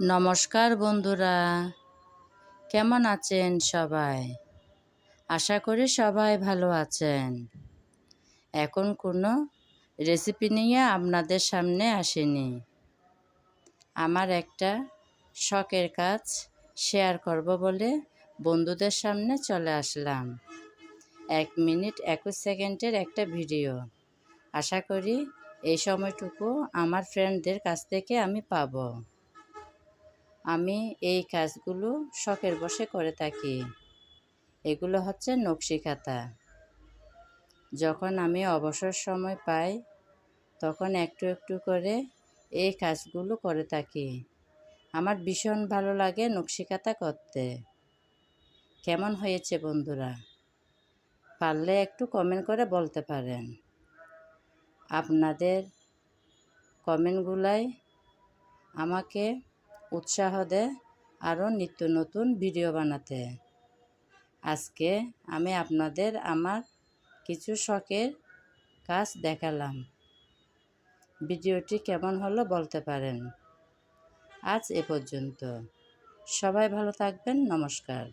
নমস্কার বন্ধুরা। কেমন আছেন সবাই? আশা করি সবাই ভালো আছেন। এখন কোনো রেসিপি নিয়ে আপনাদের সামনে আসেনি। আমার একটা শখের কাজ শেয়ার করব বলে বন্ধুদের সামনে চলে আসলাম। এক মিনিট, একুশ সেকেন্ডের একটা ভিডিও আশা করি এই সময়টুকু আমার ফ্রেন্ডদের কাছ থেকে আমি পাবো। আমি এই কাজগুলো শখের বসে করে থাকি। এগুলো হচ্ছে নকশি খাতা। যখন আমি অবসর সময় পাই, তখন একটু একটু করে এই কাজগুলো করে থাকি। আমার ভীষণ ভালো লাগে নকশি খাতা করতে। কেমন হয়েছে বন্ধুরা? পারলে একটু কমেন্ট করে বলতে পারেন। আপনাদের কমেন্টগুলাই আমাকে উৎসাহ দেয় আরও নিত্য নতুন ভিডিও বানাতে। আজকে আমি আপনাদের আমার কিছু শখের কাজ দেখালাম। ভিডিওটি কেমন হলো বলতে পারেন। আজ এ পর্যন্ত। সবাই ভালো থাকবেন। নমস্কার।